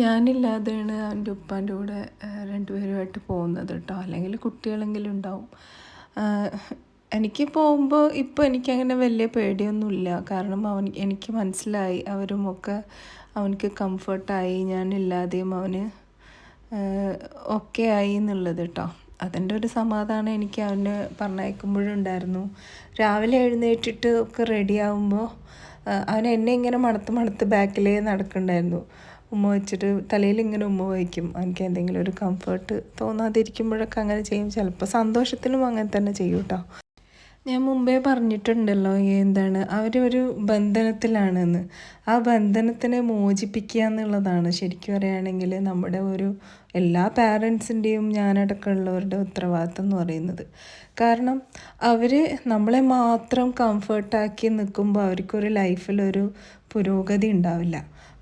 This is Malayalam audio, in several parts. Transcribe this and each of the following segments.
ഞാനില്ലാതെയാണ് അവന്റെ ഉപ്പാന്റെ കൂടെ രണ്ടുപേരുമായിട്ട് പോകുന്നത് കേട്ടോ. അല്ലെങ്കിൽ കുട്ടികളെങ്കിലും ഉണ്ടാവും. എനിക്ക് പോകുമ്പോൾ ഇപ്പോൾ എനിക്കങ്ങനെ വലിയ പേടിയൊന്നുമില്ല. കാരണം അവൻ എനിക്ക് മനസ്സിലായി. അവരുമൊക്കെ അവനക്ക് കംഫർട്ടായി ഞാനില്ലാതെയും അവന് ഒക്കെ ആയി എന്നുള്ളത് കേട്ടോ. അതിന്റെ ഒരു സമാധാനം എനിക്ക് അവന് പറഞ്ഞയക്കുമ്പോഴുണ്ടായിരുന്നു രാവിലെ എഴുന്നേറ്റിട്ട് ഒക്കെ റെഡിയാവുമ്പോൾ അവൻ എന്നെ ഇങ്ങനെ മണത്ത് മണത്ത് ബാക്കിലേ നടക്കണ്ടായിരുന്നു. ഉമ്മ വെച്ചിട്ട് തലയിൽ ഇങ്ങനെ ഉമ്മ വയ്ക്കും. എനിക്ക് എന്തെങ്കിലും ഒരു കംഫർട്ട് തോന്നാതിരിക്കുമ്പോഴൊക്കെ അങ്ങനെ ചെയ്യും. ചിലപ്പോൾ സന്തോഷത്തിനും അങ്ങനെ തന്നെ ചെയ്യും കേട്ടോ ഞാൻ മുമ്പേ പറഞ്ഞിട്ടുണ്ടല്ലോ എന്താണ് അവരൊരു ബന്ധനത്തിലാണെന്ന്. ആ ബന്ധനത്തിനെ മോചിപ്പിക്കുക എന്നുള്ളതാണ്. ശരിക്കും പറയുകയാണെങ്കിൽ നമ്മുടെ ഒരു എല്ലാ പാരൻസിന്റെയും ഞാനടക്കമുള്ളവരുടെ ഉത്തരവാദിത്തം എന്ന് പറയുന്നത്. കാരണം അവർ നമ്മളെ മാത്രം കംഫർട്ടാക്കി നിൽക്കുമ്പോൾ അവർക്കൊരു ലൈഫിലൊരു പുരോഗതി ഉണ്ടാവില്ല.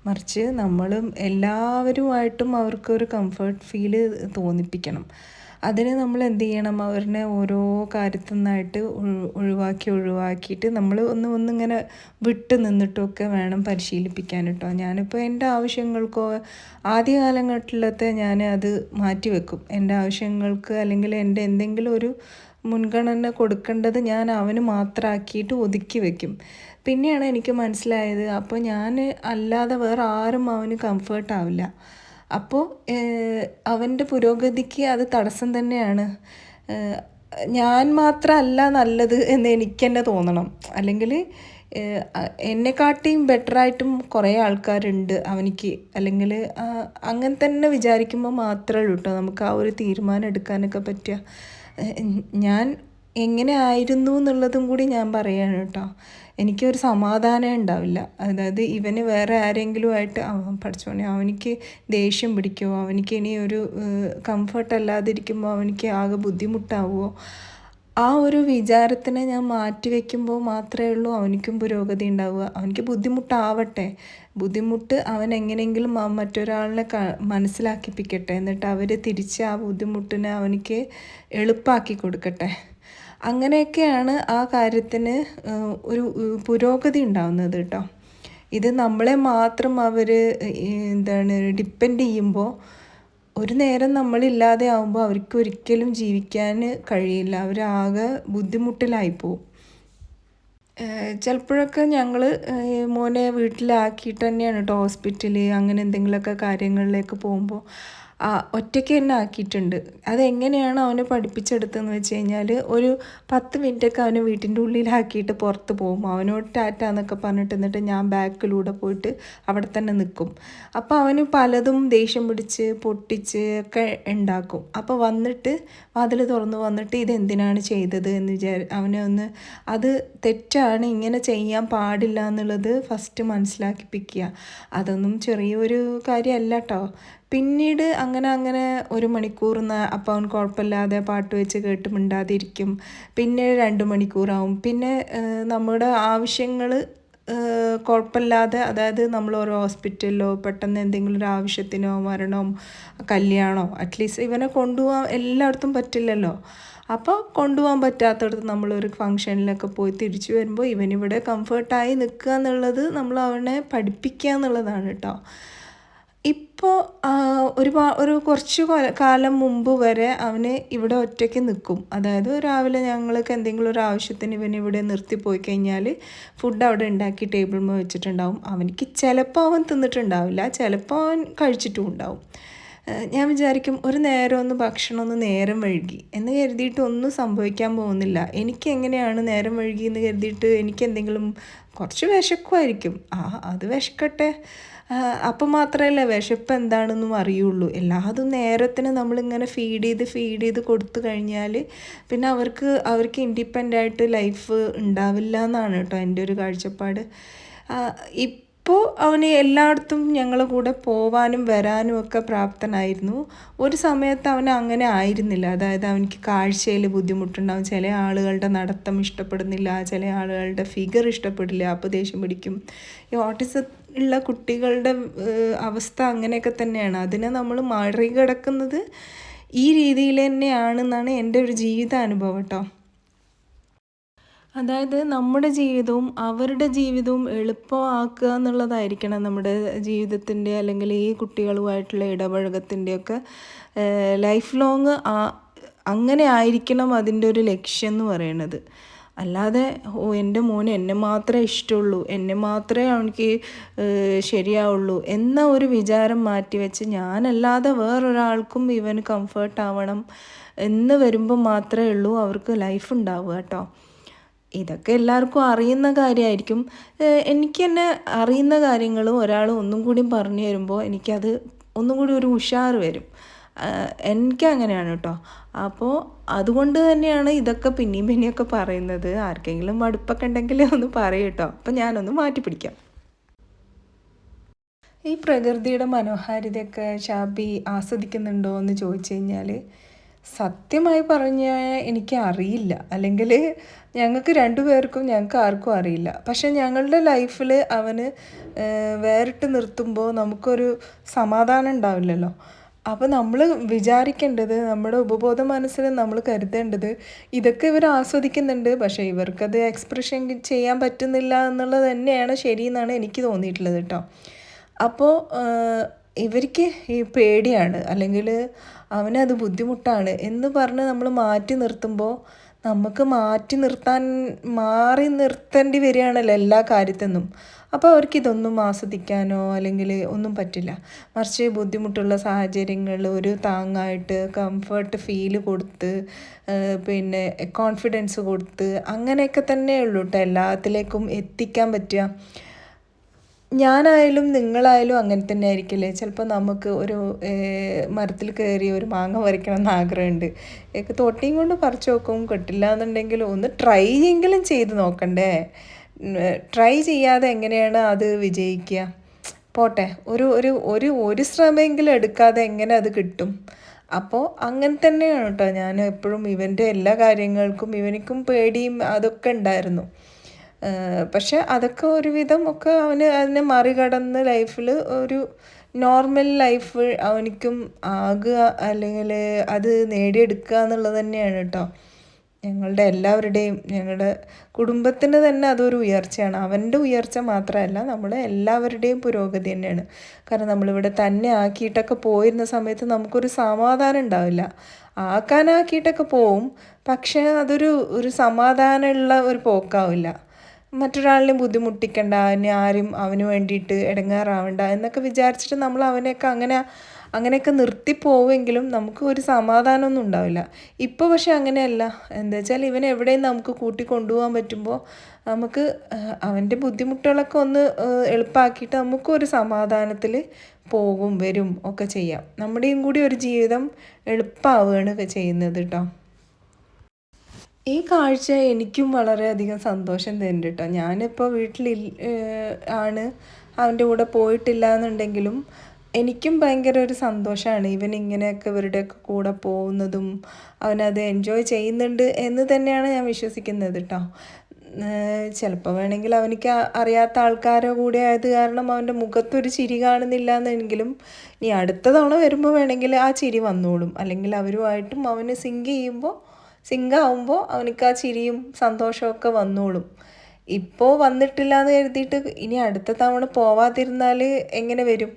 മറിച്ച് നമ്മളും എല്ലാവരുമായിട്ടും അവർക്കൊരു കംഫർട്ട് ഫീൽ തോന്നിപ്പിക്കണം. അതിന് നമ്മൾ എന്ത് ചെയ്യണം? അവരെ ഓരോ കാര്യത്തിൽ നിന്നായിട്ട് ഒഴിവാക്കി ഒഴിവാക്കിയിട്ട് നമ്മൾ ഒന്ന് ഒന്നിങ്ങനെ വിട്ട് നിന്നിട്ടൊക്കെ വേണം പരിശീലിപ്പിക്കാൻ കേട്ടോ. ഞാനിപ്പോൾ എന്റെ ആവശ്യങ്ങൾക്കോ ആദ്യ കാലഘട്ടത്തിലത്തെ ഞാൻ അത് മാറ്റിവെക്കും. എന്റെ ആവശ്യങ്ങൾക്ക് അല്ലെങ്കിൽ എന്റെ എന്തെങ്കിലും ഒരു മുൻഗണന കൊടുക്കേണ്ടത് ഞാൻ അവന് മാത്രമാക്കിയിട്ട് ഒതുക്കി വെക്കും. പിന്നെയാണ് എനിക്ക് മനസ്സിലായത് അപ്പോൾ ഞാൻ അല്ലാതെ വേറെ ആരും അവന് കംഫേർട്ട് ആവില്ല. അപ്പോൾ അവന്റെ പുരോഗതിക്ക് അത് തടസ്സം തന്നെയാണ്. ഞാൻ മാത്രമല്ല നല്ലത് എന്ന് എനിക്ക് തന്നെ തോന്നണം അല്ലെങ്കിൽ എന്നെക്കാട്ടിയും ബെറ്ററായിട്ടും കുറേ ആൾക്കാരുണ്ട് അവനിക്ക്. അല്ലെങ്കിൽ അങ്ങനെ തന്നെ വിചാരിക്കുമ്പോൾ മാത്രമേ ഉള്ളൂ കേട്ടോ നമുക്ക് ആ ഒരു തീരുമാനം എടുക്കാനൊക്കെ പറ്റുക ഞാൻ എങ്ങനെ ആയിരുന്നു എന്നുള്ളതും കൂടി ഞാൻ പറയുകയാണ് കേട്ടോ. എനിക്കൊരു സമാധാനം ഉണ്ടാവില്ല. അതായത് ഇവന് വേറെ ആരെങ്കിലും ആയിട്ട് അവൻ പഠിച്ചോണേ അവനിക്ക് ദേഷ്യം പിടിക്കുമോ അവനിക്ക് ഇനി ഒരു കംഫർട്ട് അല്ലാതിരിക്കുമ്പോൾ അവനിക്ക് ആകെ ബുദ്ധിമുട്ടാവുമോ ആ ഒരു വിചാരത്തിനെ ഞാൻ മാറ്റി വയ്ക്കുമ്പോൾ മാത്രമേ ഉള്ളൂ അവനിക്കും പുരോഗതി ഉണ്ടാവുക. അവനിക്ക് ബുദ്ധിമുട്ടാവട്ടെ. ബുദ്ധിമുട്ട് അവൻ എങ്ങനെയെങ്കിലും മറ്റൊരാളിനെ മനസ്സിലാക്കിപ്പിക്കട്ടെ. എന്നിട്ട് അവർ തിരിച്ച് ആ ബുദ്ധിമുട്ടിനെ അവനിക്ക് എളുപ്പമാക്കി കൊടുക്കട്ടെ. അങ്ങനെയൊക്കെയാണ് ആ കാര്യത്തിന് ഒരു പുരോഗതി ഉണ്ടാവുന്നത് കേട്ടോ. ഇത് നമ്മളെ മാത്രം അവർ എന്താണ് ഡിപ്പെൻഡ് ചെയ്യുമ്പോൾ ഒരു നേരം നമ്മളില്ലാതെ ആവുമ്പോൾ അവർക്ക് ഒരിക്കലും ജീവിക്കാൻ കഴിയില്ല. അവരാകെ ബുദ്ധിമുട്ടിലായിപ്പോവും. ചിലപ്പോഴൊക്കെ ഞങ്ങൾ മോനെ വീട്ടിലാക്കിയിട്ട് തന്നെയാണ് കേട്ടോ ഹോസ്പിറ്റൽ അങ്ങനെ എന്തെങ്കിലുമൊക്കെ കാര്യങ്ങളിലേക്ക് പോകുമ്പോൾ ഒറ്റയ്ക്ക് തന്നെ ആക്കിയിട്ടുണ്ട്. അതെങ്ങനെയാണ് അവനെ പഠിപ്പിച്ചെടുത്തതെന്ന് വെച്ച് കഴിഞ്ഞാൽ ഒരു പത്ത് മിനിറ്റൊക്കെ അവനെ വീട്ടിന്റെ ഉള്ളിലാക്കിയിട്ട് പുറത്ത് പോകും. അവനോട് ടാറ്റ എന്നൊക്കെ പറഞ്ഞിട്ട് എന്നിട്ട് ഞാൻ ബാക്കിലൂടെ പോയിട്ട് അവിടെ തന്നെ നിൽക്കും. അപ്പോൾ അവന് പലതും ദേഷ്യം പിടിച്ച് പൊട്ടിച്ച് ഒക്കെ ഉണ്ടാക്കും. അപ്പോൾ വന്നിട്ട് വാതിൽ തുറന്ന് വന്നിട്ട് ഇതെന്തിനാണ് ചെയ്തത് എന്ന് വിചാരി അവനെ ഒന്ന് അത് തെറ്റാണ് ഇങ്ങനെ ചെയ്യാൻ പാടില്ല എന്നുള്ളത് ഫസ്റ്റ് മനസ്സിലാക്കിപ്പിക്കുക. അതൊന്നും ചെറിയൊരു കാര്യമല്ല കേട്ടോ പിന്നീട് അങ്ങനെ അങ്ങനെ ഒരു മണിക്കൂർ അപ്പോൾ അവൻ കുഴപ്പമില്ലാതെ പാട്ട് വെച്ച് കേട്ട് മിണ്ടാതിരിക്കും. പിന്നെ രണ്ട് മണിക്കൂറാവും. പിന്നെ നമ്മുടെ ആവശ്യങ്ങൾ കുഴപ്പമില്ലാതെ അതായത് നമ്മൾ ഓരോ ഹോസ്പിറ്റലിലോ പെട്ടെന്ന് എന്തെങ്കിലും ഒരു ആവശ്യത്തിനോ മരണമോ കല്യാണമോ അറ്റ്ലീസ്റ്റ് ഇവനെ കൊണ്ടുപോകാൻ എല്ലായിടത്തും പറ്റില്ലല്ലോ. അപ്പോൾ കൊണ്ടുപോകാൻ പറ്റാത്തടത്ത് നമ്മളൊരു ഫംഗ്ഷനിലൊക്കെ പോയി തിരിച്ചു വരുമ്പോൾ ഇവനിവിടെ കംഫർട്ടായി നിൽക്കുക എന്നുള്ളത് നമ്മൾ അവനെ പഠിപ്പിക്കുക എന്നുള്ളതാണ് കേട്ടോ. ഇപ്പോൾ ഒരുപാ ഒരു കുറച്ച് കാലം മുമ്പ് വരെ അവന് ഇവിടെ ഒറ്റയ്ക്ക് നിൽക്കും അതായത് രാവിലെ ഞങ്ങൾക്ക് എന്തെങ്കിലും ഒരു ആവശ്യത്തിന് ഇവൻ ഇവിടെ നിർത്തി പോയി കഴിഞ്ഞാൽ ഫുഡ് അവിടെ ഉണ്ടാക്കി ടേബിളിൽ വെച്ചിട്ടുണ്ടാവും. അവനിക്ക് ചിലപ്പോൾ അവൻ തിന്നിട്ടുണ്ടാവില്ല ചിലപ്പോൾ അവൻ കഴിച്ചിട്ടും ഉണ്ടാവും. ഞാൻ വിചാരിക്കും ഒരു നേരം ഒന്ന് ഭക്ഷണം ഒന്ന് നേരം വഴുകി. എന്ന് കരുതിയിട്ട് ഒന്നും സംഭവിക്കാൻ പോകുന്നില്ല. എനിക്ക് എങ്ങനെയാണ് നേരം വഴുകി എന്ന് കരുതിയിട്ട് എനിക്ക് എന്തെങ്കിലും കുറച്ച് വിശക്കുമായിരിക്കും. ആ അത് വിശക്കട്ടെ. അപ്പം മാത്രമല്ല വിശപ്പ് എന്താണെന്നും അറിയുള്ളൂ. എല്ലാതും നേരത്തിന് നമ്മളിങ്ങനെ ഫീഡ് ചെയ്ത് ഫീഡ് ചെയ്ത് കൊടുത്തു കഴിഞ്ഞാൽ പിന്നെ അവർക്ക് അവർക്ക് ഇൻഡിപെൻഡന്റ് ആയിട്ട് ലൈഫ് ഉണ്ടാവില്ല എന്നാണ് കേട്ടോ എന്റെ ഒരു കാഴ്ചപ്പാട്. ഇപ്പോൾ അവന് എല്ലായിടത്തും ഞങ്ങളെ കൂടെ പോവാനും വരാനും ഒക്കെ പ്രാപ്തനായിരുന്നു. ഒരു സമയത്ത് അവൻ അങ്ങനെ ആയിരുന്നില്ല. അതായത് അവനിക്ക് കാഴ്ചയിൽ ബുദ്ധിമുട്ടുണ്ടാവും. ചില ആളുകളുടെ നടത്തം ഇഷ്ടപ്പെടുന്നില്ല. ചില ആളുകളുടെ ഫിഗർ ഇഷ്ടപ്പെടില്ല. അപ്പോൾ ദേഷ്യം പിടിക്കും. ഈ ഓട്ടിസം ഉള്ള കുട്ടികളുടെ അവസ്ഥ അങ്ങനെയൊക്കെ തന്നെയാണ്. അതിനെ നമ്മൾ മറികടക്കുന്നത് ഈ രീതിയിൽ തന്നെയാണെന്നാണ് എന്റെ ഒരു ജീവിതാനുഭവം കേട്ടോ. അതായത് നമ്മുടെ ജീവിതവും അവരുടെ ജീവിതവും എളുപ്പമാക്കുക എന്നുള്ളതായിരിക്കണം നമ്മുടെ ജീവിതത്തിന്റെ അല്ലെങ്കിൽ ഈ കുട്ടികളുമായിട്ടുള്ള ഇടപഴകത്തിന്റെയൊക്കെ ലൈഫ് ലോങ് അങ്ങനെ ആയിരിക്കണം അതിന്റെ ഒരു ലക്ഷ്യം എന്ന് പറയുന്നത്. അല്ലാതെ ഓ എന്റെ മോന് എന്നെ മാത്രമേ ഇഷ്ടമുള്ളൂ. എന്നെ മാത്രമേ അവനിക്ക് ശരിയാവുള്ളൂ എന്ന ഒരു വിചാരം മാറ്റി വെച്ച് ഞാനല്ലാതെ വേറൊരാൾക്കും ഇവന് കംഫർട്ട് ആവണം എന്ന് വരുമ്പോൾ മാത്രമേ ഉള്ളൂ അവർക്ക് ലൈഫ് ഉണ്ടാവുക കേട്ടോ. ഇതൊക്കെ എല്ലാവർക്കും അറിയുന്ന കാര്യമായിരിക്കും. എനിക്ക് തന്നെ അറിയുന്ന കാര്യങ്ങളും ഒരാൾ ഒന്നും കൂടി പറഞ്ഞു തരുമ്പോൾ എനിക്കത് ഒന്നും കൂടി ഒരു ഉഷാർ വരും. എനിക്ക് അങ്ങനെയാണ് കേട്ടോ. അപ്പോൾ അതുകൊണ്ട് തന്നെയാണ് ഇതൊക്കെ പിന്നെയും പിന്നെയൊക്കെ പറയുന്നത്. ആർക്കെങ്കിലും മടുപ്പൊക്കെ ഉണ്ടെങ്കിൽ ഒന്ന് പറയും കേട്ടോ. അപ്പം ഞാനൊന്ന് മാറ്റി പിടിക്കാം. ഈ പ്രകൃതിയുടെ മനോഹാരിതയൊക്കെ ഷാബി ആസ്വദിക്കുന്നുണ്ടോ എന്ന് ചോദിച്ചു കഴിഞ്ഞാൽ സത്യമായി പറഞ്ഞാൽ എനിക്ക് അറിയില്ല. അല്ലെങ്കിൽ ഞങ്ങൾക്ക് രണ്ടുപേർക്കും ഞങ്ങൾക്ക് ആർക്കും അറിയില്ല. പക്ഷെ ഞങ്ങളുടെ ലൈഫിൽ അവന് വേറിട്ട് നിർത്തുമ്പോൾ നമുക്കൊരു സമാധാനം ഉണ്ടാവില്ലല്ലോ. അപ്പോൾ നമ്മൾ വിചാരിക്കേണ്ടത് നമ്മുടെ ഉപബോധ മനസ്സിൽ നമ്മൾ കരുതേണ്ടത് ഇതൊക്കെ ഇവർ ആസ്വദിക്കുന്നുണ്ട്. പക്ഷേ ഇവർക്കത് എക്സ്പ്രഷൻ ചെയ്യാൻ പറ്റുന്നില്ല എന്നുള്ളത് തന്നെയാണ് ശരിയെന്നാണ് എനിക്ക് തോന്നിയിട്ടുള്ളത് കേട്ടോ. അപ്പോൾ ഇവർക്ക് ഈ പേടിയാണ്. അല്ലെങ്കിൽ അവനത് ബുദ്ധിമുട്ടാണ് എന്ന് പറഞ്ഞ് നമ്മൾ മാറ്റി നിർത്തുമ്പോൾ നമുക്ക് മാറ്റി നിർത്താൻ മാറി നിർത്തേണ്ടി വരികയാണല്ലോ എല്ലാ കാര്യത്തിനും അപ്പോൾ അവർക്ക് ഇതൊന്നും ആസ്വദിക്കാനോ അല്ലെങ്കിൽ ഒന്നും പറ്റില്ല. മറിച്ച് ബുദ്ധിമുട്ടുള്ള സാഹചര്യങ്ങളിൽ ഒരു താങ്ങായിട്ട് കംഫർട്ട് ഫീൽ കൊടുത്ത് പിന്നെ കോൺഫിഡൻസ് കൊടുത്ത് അങ്ങനെയൊക്കെ തന്നെ ഉള്ളൂ കേട്ടോ എല്ലാത്തിലേക്കും എത്തിക്കാൻ പറ്റുക. ഞാനായാലും നിങ്ങളായാലും അങ്ങനെ തന്നെ ആയിരിക്കില്ലേ ചിലപ്പോൾ നമുക്ക് ഒരു മരത്തിൽ കയറി ഒരു മാങ്ങ പറിക്കണം എന്ന് ആഗ്രഹമുണ്ട്. തോട്ടിയും കൊണ്ട് പറിച്ചു നോക്കും കിട്ടില്ല എന്നുണ്ടെങ്കിൽ ഒന്ന് ട്രൈ എങ്കിലും ചെയ്ത് നോക്കണ്ടേ? ട്രൈ ചെയ്യാതെ എങ്ങനെയാണ് അത് വിജയിക്കുക? പോട്ടെ. ഒരു ഒരു ഒരു ഒരു ശ്രമമെങ്കിലും എടുക്കാതെ എങ്ങനെ അത് കിട്ടും? അപ്പോൾ അങ്ങനെ തന്നെയാണ് കേട്ടോ. ഞാൻ എപ്പോഴും ഇവന്റെ എല്ലാ കാര്യങ്ങൾക്കും ഇവനിക്കും പേടിയും അതൊക്കെ ഉണ്ടായിരുന്നു. പക്ഷെ അതൊക്കെ ഒരുവിധം ഒക്കെ അവന് അതിനെ മറികടന്ന് ലൈഫിൽ ഒരു നോർമൽ ലൈഫ് അവനിക്കും ആകുക അല്ലെങ്കിൽ അത് നേടിയെടുക്കുക എന്നുള്ളത് തന്നെയാണ് കേട്ടോ. ഞങ്ങളുടെ എല്ലാവരുടെയും ഞങ്ങളുടെ കുടുംബത്തിന് തന്നെ അതൊരു ഉയർച്ചയാണ്. അവന്റെ ഉയർച്ച മാത്രമല്ല നമ്മൾ എല്ലാവരുടെയും പുരോഗതി തന്നെയാണ്. കാരണം നമ്മളിവിടെ തന്നെ ആക്കിയിട്ടൊക്കെ പോയിരുന്ന സമയത്ത് നമുക്കൊരു സമാധാനം ഉണ്ടാവില്ല. ആക്കാനാക്കിയിട്ടൊക്കെ പോവും പക്ഷേ അതൊരു ഒരു സമാധാനമുള്ള ഒരു പോക്കാവില്ല. മറ്റൊരാളിനെ ബുദ്ധിമുട്ടിക്കണ്ട അവന് ആരും അവന് വേണ്ടിയിട്ട് ഇടങ്ങാറാവണ്ട എന്നൊക്കെ വിചാരിച്ചിട്ട് നമ്മൾ അവനെയൊക്കെ അങ്ങനെ അങ്ങനെയൊക്കെ നിർത്തി പോവുമെങ്കിലും നമുക്ക് ഒരു സമാധാനമൊന്നും ഉണ്ടാവില്ല. ഇപ്പോൾ പക്ഷെ അങ്ങനെയല്ല. എന്താ വെച്ചാൽ ഇവനെ എവിടെയും നമുക്ക് കൂട്ടി കൊണ്ടുപോകാൻ പറ്റുമ്പോൾ നമുക്ക് അവന്റെ ബുദ്ധിമുട്ടുകളൊക്കെ ഒന്ന് എളുപ്പമാക്കിയിട്ട് നമുക്കൊരു സമാധാനത്തിൽ പോകും വരും ഒക്കെ ചെയ്യാം. നമ്മുടെയും കൂടി ഒരു ജീവിതം എളുപ്പമാവുകയാണ് ചെയ്യുന്നത് കേട്ടോ. ഈ കാഴ്ച എനിക്കും വളരെയധികം സന്തോഷം തരുന്നുണ്ട് കേട്ടോ ഞാനിപ്പോൾ വീട്ടിൽ ആണ്. അവന്റെ കൂടെ പോയിട്ടില്ല എന്നുണ്ടെങ്കിലും എനിക്കും ഭയങ്കര ഒരു സന്തോഷമാണ് ഇവൻ ഇങ്ങനെയൊക്കെ ഇവരുടെയൊക്കെ കൂടെ പോകുന്നതും അവനത് എൻജോയ് ചെയ്യുന്നുണ്ട് എന്ന് തന്നെയാണ് ഞാൻ വിശ്വസിക്കുന്നത് കേട്ടോ ചിലപ്പോൾ വേണമെങ്കിൽ അവനിക്ക് അറിയാത്ത ആൾക്കാരോ കൂടെ ആയത് കാരണം അവന്റെ മുഖത്തൊരു ചിരി കാണുന്നില്ല എന്നെങ്കിലും ഇനി അടുത്ത തവണ വരുമ്പോൾ വേണമെങ്കിൽ ആ ചിരി വന്നോളും. അല്ലെങ്കിൽ അവരുമായിട്ടും അവന് സിങ്ക് ചെയ്യുമ്പോൾ സിങ്കാവുമ്പോൾ അവനക്ക് ആ ചിരിയും സന്തോഷമൊക്കെ വന്നോളും. ഇപ്പോൾ വന്നിട്ടില്ല എന്ന് കരുതിയിട്ട് ഇനി അടുത്ത തവണ പോവാതിരുന്നാൽ എങ്ങനെ വരും?